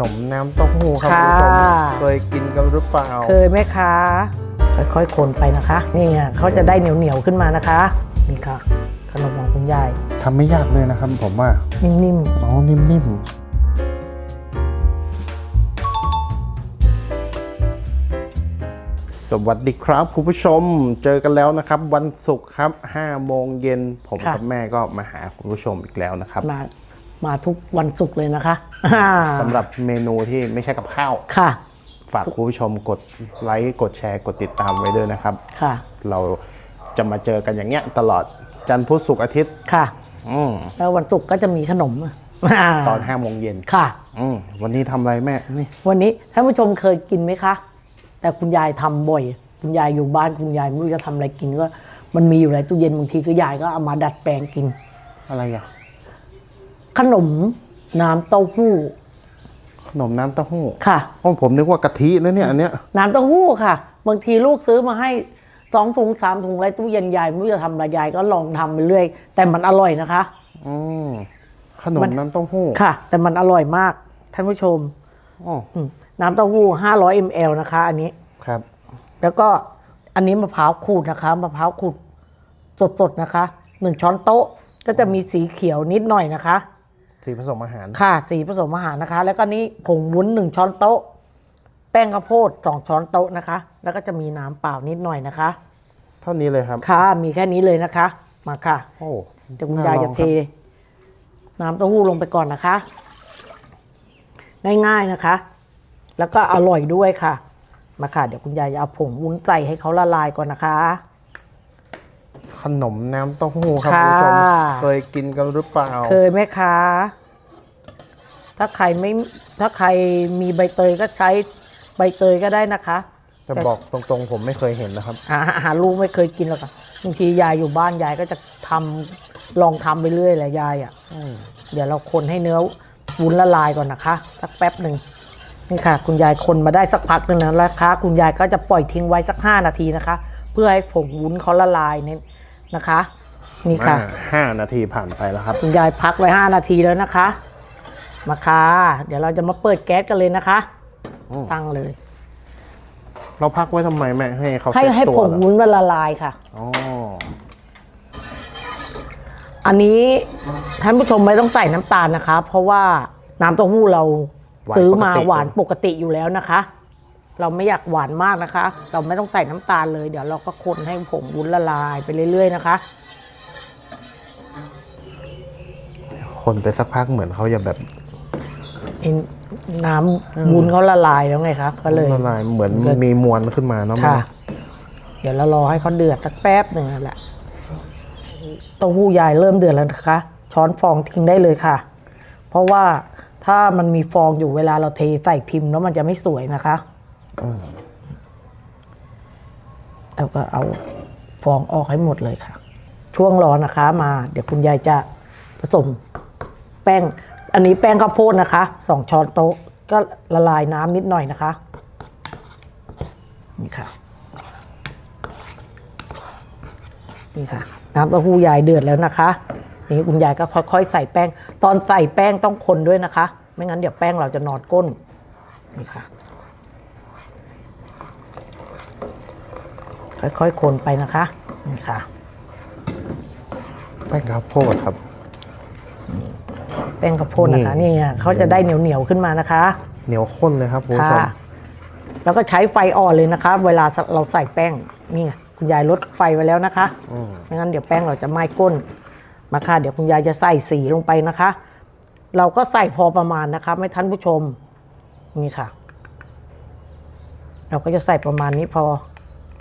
นมน้ำเต้าหู้ครับคุณค่ะผู้ชมเคยกินกันหรือเปล่า เคยไหมคะ ค่อยๆ คนไปนะคะ นี่ไงเขาจะได้เหนียวๆ ขึ้นมานะคะ นี่ค่ะ ขนมของคุณยาย ทำไม่ยากเลยนะครับผมว่านิ่มอ๋อนิ่มๆ สวัสดีครับคุณผู้ชม เจอกันแล้วนะครับ วันศุกร์ครับ5โมงเย็นผมกับแม่ก็มาหาคุณผู้ชมอีกแล้วนะครับ ๆ มา มาทุกวันศุกร์เลยนะคะสำหรับเมนูที่ไม่ใช่กับข้าวค่ะ ฝากคุณผู้ชมกดไลค์กดแชร์กดติดตามไว้ด้วยนะครับค่ะ เราจะมาเจอกันอย่างเงี้ยตลอดจันทร์พุธศุกร์อาทิตย์ค่ะอืมแล้ววันศุกร์ก็จะมีขนมตอน5โมงเย็นค่ะอืมวันนี้ทำอะไรแม่นี่วันนี้ท่านผู้ชมเคยกินไหมคะ แต่คุณยายทำบ่อย คุณยายอยู่บ้านคุณยายไม่รู้จะทำอะไรกินก็ มันมีอยู่ในตู้เย็นบางทีก็ยายก็เอามาดัดแปลงกิน อะไรอะ ขนมน้ำเต้าหู้ ขนมน้ำเต้าหู้ค่ะอ๋อผมนึกว่ากะทินะเนี่ยอันเนี้ยน้ำเต้าหู้ค่ะ บางทีลูกซื้อมาให้สองถุงสามถุงอะไรตู้เย็นยายไม่รู้จะทำอะไรยายก็ลองทำไปเรื่อย แต่มันอร่อยนะคะ อืมขนมน้ำเต้าหู้ค่ะ แต่มันอร่อยมากท่านผู้ชมอ๋ออืมน้ำเต้าหู้500 ml นะคะ อันนี้ ครับ แล้วก็อันนี้มะพร้าวขูดนะคะมะพร้าวขูดสดๆนะคะหนึ่งช้อนโต๊ะก็จะมีสีเขียวนิดหน่อยนะคะ สีผสมอาหาร ค่ะสีผสมอาหารนะคะ แล้วก็นี้ผงวุ้นหนึ่งช้อนโต๊ะ แป้งข้าวโพดสองช้อนโต๊ะนะคะ แล้วก็จะมีน้ำเปล่านิดหน่อยนะคะ เท่านี้เลยครับ ค่ะ มีแค่นี้เลยนะคะ มาค่ะ โอ้เดี๋ยวคุณยายจะเทน่ลองครับน้ำเต้าหู้ลงไปก่อนนะคะ ง่ายๆนะคะ แล้วก็อร่อยด้วยค่ะ มาค่ะ เดี๋ยวคุณยายจะเอาผงวุ้นใส่ให้เขาละลายก่อนนะคะ ขนมน้ำเต้าหู้ครับค่ะคุณผู้ชมเคยกินกันหรือเปล่า เคยไหมคะ ถ้าใครไม่ถ้าใครมีใบเตยก็ใช้ใบเตยก็ได้นะคะ จะบอกตรงๆ ผมไม่เคยเห็นนะครับหาหาลูกไม่เคยกินหรอกค่ะบางทียายอยู่บ้านยายก็จะทำลองทำไปเรื่อยแหละยายอะเดี๋ยวเราคนให้เนื้อวุ้นละลายก่อนนะคะ สักแป๊บหนึ่งนี่ค่ะ คุณยายคนมาได้สักพักหนึ่งแล้วนะคะ คุณยายก็จะปล่อยทิ้งไว้สักห้านาทีนะคะ เพื่อให้ผงวุ้นเขาละลายเนี่ย นะคะ นี่ค่ะอ่าห้านาทีผ่านไปแล้วครับคุณยายพักไว้5นาทีแล้วนะคะ มาค่ะ เดี๋ยวเราจะมาเปิดแก๊สกันเลยนะคะอืมตั้งเลย เราพักไว้ทำไมแม่ให้เขาให้เซ็ตให้ตัวผงเหรอวุ้นมันละลายค่ะอ๋ออันนี้ท่านผู้ชมไม่ต้องใส่น้ำตาลนะคะ เพราะว่าน้ำเต้าหู้เราซื้อมาหวานปกติอยู่แล้วนะคะ เราไม่อยากหวานมากนะคะ เราไม่ต้องใส่น้ำตาลเลย เดี๋ยวเราก็คนให้ผงวุ้นละลายไปเรื่อย ๆ นะคะ คนไปสักพักเหมือนเขาจะแบบไอ้น้ำวุ้นเขาละลายแล้วไงคะก็เลยละลายเหมือนมีมวลขึ้นมาเนาะแม่ค่ะ เดี๋ยวเรารอให้เขาเดือดสักแป๊บหนึ่งนั่นแหละเต้าหู้ยายเริ่มเดือดแล้วนะคะ ช้อนฟองทิ้งได้เลยค่ะ เพราะว่าถ้ามันมีฟองอยู่เวลาเราเทใส่พิมพ์แล้วมันจะไม่สวยนะคะ เราก็เอาฟองออกให้หมดเลยค่ะ ช่วงร้อนนะคะมา เดี๋ยวคุณยายจะผสม แป้ง อันนี้แป้งข้าวโพดนะคะสองช้อนโต๊ะ ก็ละลายน้ำนิดหน่อยนะคะ นี่ค่ะ นี่ค่ะ น้ำเต้าหู้ยายเดือดแล้วนะคะ นี่คุณยายก็ค่อยๆ ใส่แป้ง ตอนใส่แป้งต้องคนด้วยนะคะ ไม่งั้นเดี๋ยวแป้งเราจะนอนก้น นี่ค่ะ ค่อยๆคนไปนะคะนี่ค่ะแป้งข้าวโพดครับ แป้งข้าวโพดนะคะนี่นี่เขาจะได้เหนียวๆขึ้นมานะคะ เหนียวข้นเลยครับคุณผู้ชมค่ะแล้วก็ใช้ไฟอ่อนเลยนะคะ เวลาเราใส่แป้งนี่ไงคุณยายลดไฟไว้แล้วนะคะอืมไม่งั้นเดี๋ยวแป้งเราจะไหม้ก้นมาค่ะเดี๋ยวคุณยายจะใส่สีลงไปนะคะ เราก็ใส่พอประมาณนะคะไม่ท่านผู้ชมนี่ค่ะ เราก็จะใส่ประมาณนี้พอ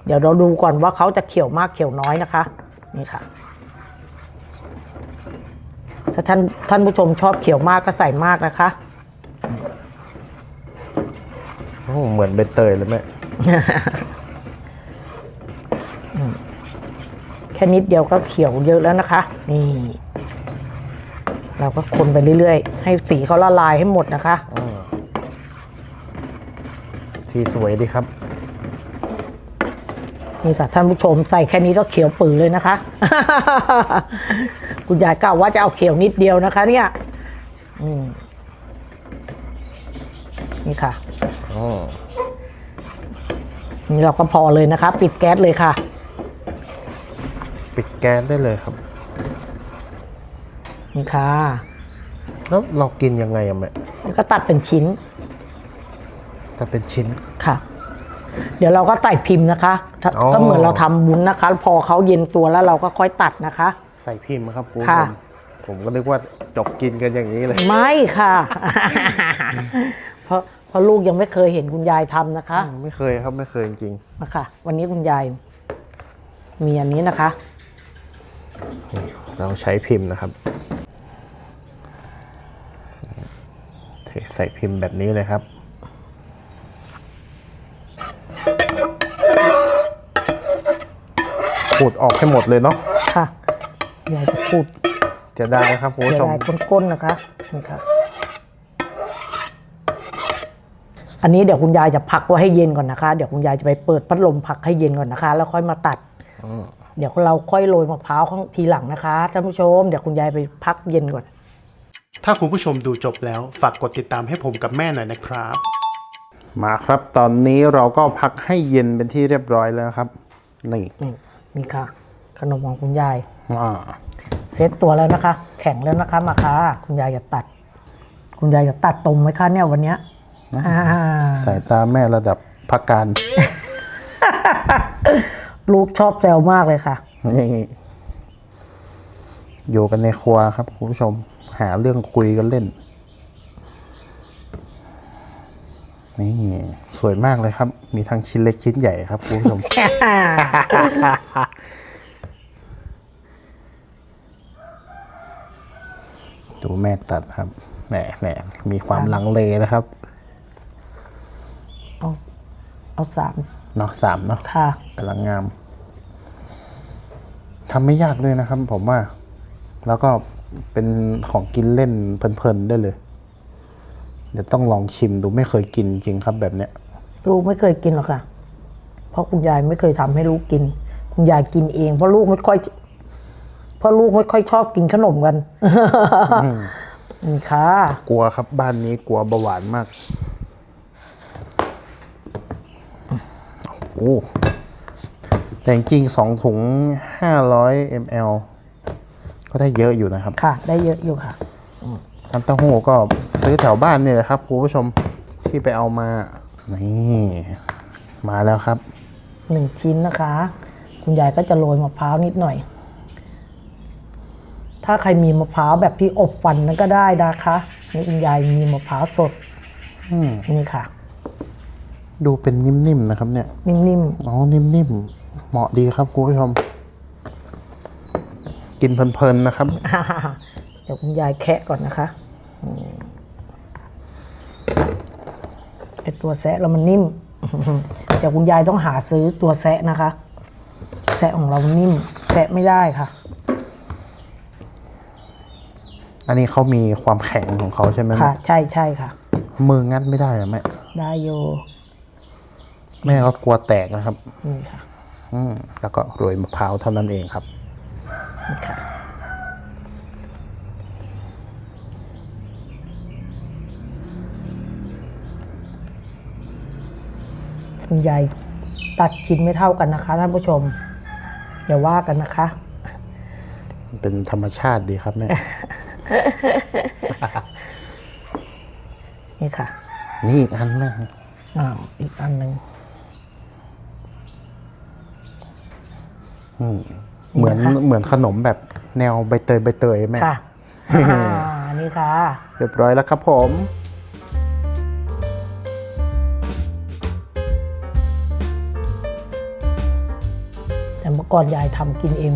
เดี๋ยวเราดูก่อนว่าเขาจะเขียวมากเขียวน้อยนะคะ นี่ค่ะ ถ้าท่านท่านผู้ชมชอบเขียวมากก็ใส่มากนะคะ โอ้เหมือนใบเตยเลยแม่ แค่นิดเดียวก็เขียวเยอะแล้วนะคะ นี่ เราก็คนไปเรื่อยๆ ให้สีเขาละลายให้หมดนะคะ สีสวยดีครับ นี่ค่ะท่านผู้ชมใส่แค่นี้ก็เขียวปือเลยนะคะ คุณยายกล่าวว่าจะเอาเขียวนิดเดียวนะคะ เนี่ยอืมนี่ค่ะอ๋อนี่เราก็พอเลยนะคะ ปิดแก๊สเลยค่ะ ปิดแก๊สได้เลยครับนี่ค่ะ แล้วเรากินยังไงอะแม่แล้วก็ตัดเป็นชิ้นจะเป็นชิ้นค่ะ เดี๋ยวเราก็ใส่พิมพ์นะคะถ้า อ๋อ ก็เหมือนเราทำบุญนะคะ พอเขาเย็นตัวแล้วเราก็ค่อยตัดนะคะ ใส่พิมพ์ครับคุณผู้ชค่ะ มผมก็นึกว่าจบกินกันอย่างนี้เลย ไม่ค่ะ เพราะเพราะลูกยังไม่เคยเห็นคุณยายทำนะคะไม่เคยครับไม่เคยจริงมาค่ะวันนี้คุณยายมีอันนี้นะคะ ๆเราใช้พิมพ์นะครับเทใส่พิมพ์แบบนี้เลยครับ ขูดออกให้หมดเลยเนาะค่ะยายจะพูดจะได้ครับคุณเดี๋ผู้ยวชมยายก้นๆนะคะนี่ค่ะ อันนี้เดี๋ยวคุณยายจะพักไว้ให้เย็นก่อนนะคะ เดี๋ยวคุณยายจะไปเปิดพัดลมพักให้เย็นก่อนนะคะ แล้วค่อยมาตัดเดี๋ยวเราค่อยโรยมะพร้าวข้างทีหลังนะคะท่านผู้ชมเดี๋ยวคุณยายไปพักเย็นก่อน ถ้าคุณผู้ชมดูจบแล้ว ฝากกดติดตามให้ผมกับแม่หน่อยนะครับ มาครับตอนนี้เราก็พักให้เย็นเป็นที่เรียบร้อยแล้วครับนี่ นี่นี่ค่ะ ขนมของคุณยายอ่าเซตตัวแล้วนะคะ แข็งแล้วนะคะ มาค่ะคุณยายอย่าตัด คุณยายอย่าตัดตรงไหมคะเนี่ยวันเนี้ยอ่าสายตาแม่ระดับพักการ ลูกชอบแซวมากเลยค่ะนี่อยู่กันในครัวครับคุณผู้ชม หาเรื่องคุยกันเล่น นี่ สวยมากเลยครับ มีทั้งชิ้นเล็กชิ้นใหญ่ครับคุณผู้ชม ดูแม่ตัดครับแหมแหมมีความลังเลนะครับ เอาเอาสามเนาะสามเนาะค่ะกำลังงามทำไม่ยากเลยนะครับผมว่า แล้วก็เป็นของกินเล่นเพลินๆได้เลย เดี๋ยวต้องลองชิมดูไม่เคยกินจริงครับแบบเนี้ย ลูกไม่เคยกินหรอกค่ะ เพราะคุณยายไม่เคยทำให้ลูกกิน คุณยายกินเอง เพราะลูกไม่ค่อย เพราะลูกไม่ค่อยชอบกินขนมกันนี่ค่ะ กลัวครับบ้านนี้กลัวเบาหวานมาก โอ้ แต่จริงๆสองถุงห้าร้อยมลก็ได้เยอะอยู่นะครับ ค่ะ ได้เยอะอยู่ค่ะน้ำเต้าหู้ก็ซื้อแถวบ้านเนี่ยแหละครับคุณผู้ชมที่ไปเอามา นี่มาแล้วครับหนึ่งชิ้นนะคะ คุณยายก็จะโรยมะพร้าวนิดหน่อย ถ้าใครมีมะพร้าวแบบที่อบฟันนั้นก็ได้นะคะนี่คุณยายมีมะพร้าวสดอืมนี่ค่ะ ดูเป็นนิ่มๆนะครับเนี่ยนิ่มอ๋อนิ่มๆเหมาะดีครับคุณผู้ชม กินเพลินๆนะครับ ๆ เดี๋ยวคุณยายแคะก่อนนะคะอืม ไอตัวแซะแล้วมันนิ่มเดี๋ยวคุณยายต้องหาซื้อตัวแซะนะคะ แซะของเรานิ่ม แซะไม่ได้ค่ะ อันนี้เขามีความแข็งของเขาใช่ไหมค่ะแม่ใช่ใช่ค่ะ มืองัดไม่ได้เหรอแม่ ได้โยแม่ก็กลัวแตกนะครับ นี่ค่ะ อืมแล้วก็โรยมะพร้าวเท่านั้นเองครับนี่ค่ะ คุณยายตัดชิ้นไม่เท่ากันนะคะท่านผู้ชม อย่าว่ากันนะคะ เป็นธรรมชาติดีครับแม่ นี่ค่ะนี่อีกอันแม่อ้าวอีกอันหนึ่งเหมือนเหมือนขนมแบบแนวใบเตยใบเตยแม่ค่ะอ่านี่ค่ะ เรียบร้อยแล้วครับผม ก่อนยายทำกินเอง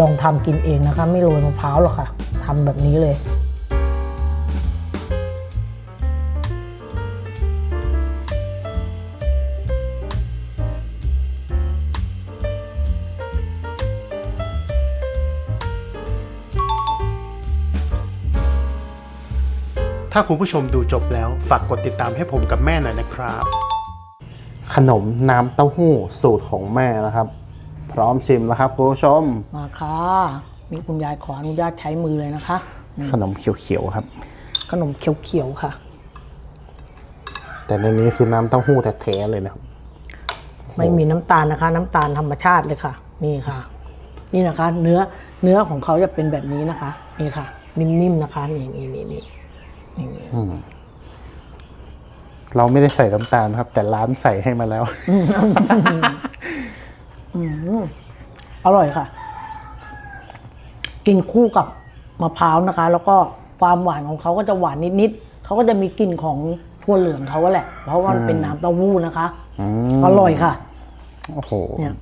ลองทำกินเองนะคะ ไม่โรยมะพร้าวหรอกค่ะทำแบบนี้เลยถ้าคุณผู้ชมดูจบแล้ว ฝากกดติดตามให้ผมกับแม่หน่อยนะครับ ขนมน้ำเต้าหู้สูตรของแม่นะครับ พร้อมชิมแล้วครับคุณผู้ชมมาค่ะนี่คุณยายขออนุญาตใช้มือเลยนะคะ ขนมเขียวๆครับ ขนมเขียวๆค่ะ แต่ในนี้คือน้ำเต้าหู้แท้ๆเลยนะครับไม่มีน้ำตาลนะคะ น้ำตาลธรรมชาติเลยค่ะ นี่ค่ะ นี่นะคะ เนื้อเนื้อของเขาจะเป็นแบบนี้นะคะ นี่ค่ะ นิ่มๆนะคะนี่นี่นี่นี่นี่เราไม่ได้ใส่น้ำตาลครับ แต่ร้านใส่ให้มาแล้ว อร่อยค่ะ กินคู่กับมะพร้าวนะคะ แล้วก็ความหวานของเขาก็จะหวานนิดๆเขาก็จะมีกลิ่นของถั่วเหลืองเขาแหละ เพราะว่ามันเป็นน้ำเต้าหู้นะคะอืมอร่อยค่ะ โอ้โหเนี่ย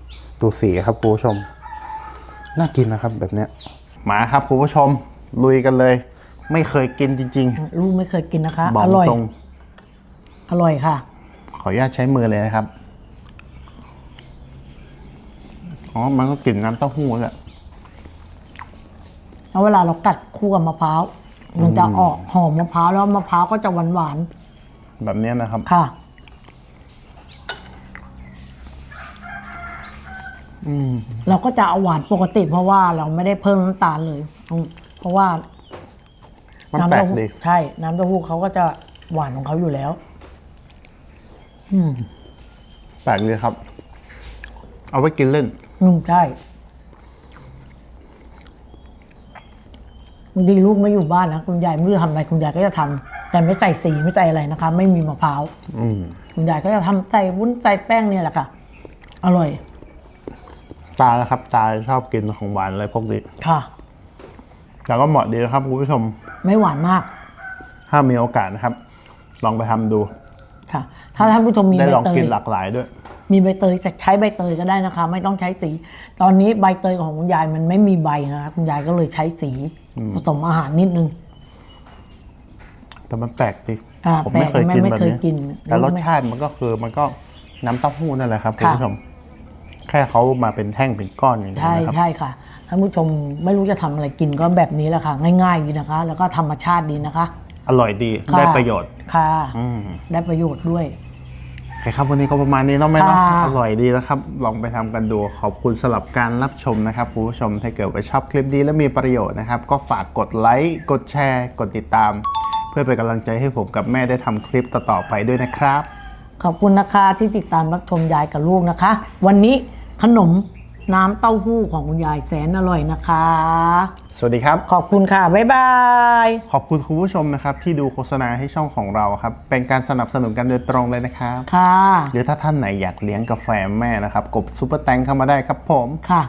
ดูสีครับคุณผู้ชม น่ากินนะครับ แบบเนี้ยมาครับคุณผู้ชม ลุยกันเลย ไม่เคยกินจริงลูกไม่เคยกินนะคะ ๆบอกอร่อย ตรง อร่อยค่ะ ขออนุญาตใช้มือเลยนะครับ อ๋อ มันก็กลิ่นน้ำเต้าหู้แหละ แล้วเวลาเรากัดคู่กับมะพร้าวมันจะออกหอมมะพร้าวแล้วมะพร้าวก็จะหวานหวานแบบเนี้ยนะครับ ๆค่ะเราก็จะเอาหวานปกติ เพราะว่าเราไม่ได้เพิ่มน้ำตาลเลยอืมเพราะว่ามันน้ำแปลเต้ากหู้ดีใช่ น้ำเต้าหู้เขาก็จะหวานของเขาอยู่แล้ว แปลกดีครับ เอาไว้กินเล่น อืมใช่บางทีลูกไม่อยู่บ้านนะคุณยายไม่รู้จะทำอะไรคุณยายก็จะทำแต่ไม่ใส่สีไม่ใส่อะไรนะคะ ไม่มีมะพร้าวอืมคุณยายก็จะทำใส่วุ้นใส่แป้งเนี่ยแหละค่ะ อร่อยตานะครับ ตาชอบกินของหวานอะไรพวกนี้ค่ะ แต่ก็เหมาะดีนะครับคุณผู้ชม ไม่หวานมากถ้ามีโอกาสนะครับ ลองไปทำดู ค่ะ ถ้าท่านผู้ชมมีได้ใบลองเตกิยนหลากหลายด้วย มีใบเตยจะใช้ใบเตยก็ได้นะคะ ไม่ต้องใช้สี ตอนนี้ใบเตยของคุณยายมันไม่มีใบนะคะคุณยายก็เลยใช้สี ผสมอาหารนิดนึง แต่มันแปลกดีอ่าผมไม่เคยแปลกกินไม่แบบเคยนี้กินแต่รสรู้ไหมชาติมันก็คือมันก็น้ำเต้าหู้นั่นแหละครับคุณค่ะ ผู้ชมแค่เขามาเป็นแท่งเป็นก้อนอย่างนี้ใช่นะครับ ใช่ค่ะท่านผู้ชมไม่รู้จะทำอะไรกินก็แบบนี้แหละค่ะ ง่ายๆดีนะคะ แล้วก็ธรรมชาติดีนะคะ อร่อยดีค่ได้ประโยชน์ ค่ะ อืม ได้ประโยชน์ด้วย โอเคครับวันนี้ก็ประมาณนี้เนาะแม่เนาะค่ะ อร่อยดีแล้วครับ ลองไปทำกันดูขอบคุณสำหรับการรับชมนะครับคุณผู้ชมถ้าเกิดว่าชอบคลิปดีและมีประโยชน์นะครับ ก็ฝากกดไลค์กดแชร์ กดติดตาม เพื่อเป็นกำลังใจให้ผมกับแม่ได้ทำคลิปต่อๆไปด้วยนะครับ ขอบคุณนะคะที่ติดตามรับชมยายกับลูกนะคะ วันนี้ขนม น้ำเต้าหู้ของคุณยายแสนอร่อยนะคะ สวัสดีครับ ขอบคุณค่ะ บ๊ายบาย ขอบคุณคุณผู้ชมนะครับ ที่ดูโฆษณาให้ช่องของเราครับ เป็นการสนับสนุนกันโดยตรงเลยนะครับ ค่ะ หรือถ้าท่านไหนอยากเลี้ยงกาแฟแม่นะครับกดซุปเปอร์แตงเข้ามาได้ครับผม ค่ะ